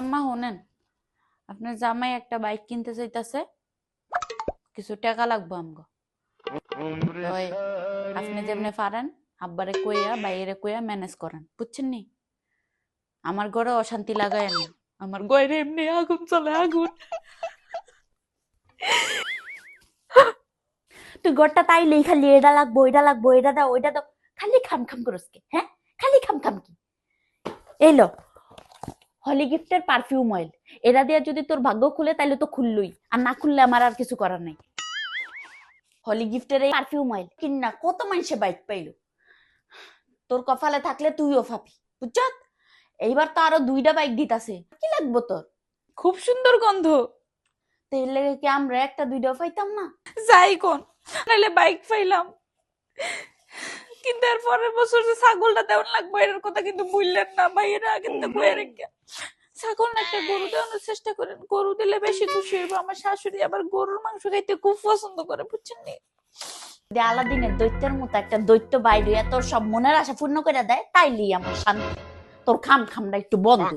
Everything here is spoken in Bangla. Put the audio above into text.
আম্মা হোনেন আপনার জামাই একটা বাইক কিনতে চাইতাছে। কিছু টাকা লাগবে আমগো। আপনি যেমনি পারেন, আব্বারে কইয়া, বাইরে কইয়া ম্যানেজ করেন। বুঝছেন নি? আমার ঘরে অশান্তি লাগায় না। আমার ঘরে এমনি আগুন চলে, আগুন। তুই ঘরটা তাইলেই খালি, এটা লাগবো এটা লাগবো এটা দাও, ওইটা দাও। খালি খাম খাম করস কে হ্যাঁ? খালি খাম খাম কি এলো হলি গিফটের পারফিউম অয়েল এটা দিয়ে যদি তোর ভাগ্য খুলে তাইলে তো খুললুই। আর না খুললে আমার আর কিছু করার নাই। হলি গিফটের এই পারফিউম অয়েল কিন না কত মানুষে বাইক পাইলো। তোর কপালে থাকলে তুইও ফাপি বুঝছ? এইবার তো আরও দুইটা বাইক দিতাছে। কি লাগবো তোর? খুব সুন্দর গন্ধ। তো এর লেগে কি আমরা একটা দুইটা পাইতাম না? যাই কোন নাহলে বাইক পাইলাম। কিন্তু এর পরের বছর যে ছাগলটা দেওয়ান লাগবে এর কথা কিন্তু বললেন না। ভাইয়েরা কিন্তু কয়ে রেখে ছাগল না একটা গরু দেওয়ানোর চেষ্টা করেন। গরু দিলে বেশি খুশি হইব। আমার শাশুড়ি আবার গরুর মাংস খাইতে খুব পছন্দ করে বুঝছেন নি? আলাদিনের দৈত্যের মতো একটা দৈত্য বাইরে তোর সব মনের আশা পূর্ণ করে দেয় তাইলেই আমার শান্তি। তোর খাম খামটা একটু বন্ধ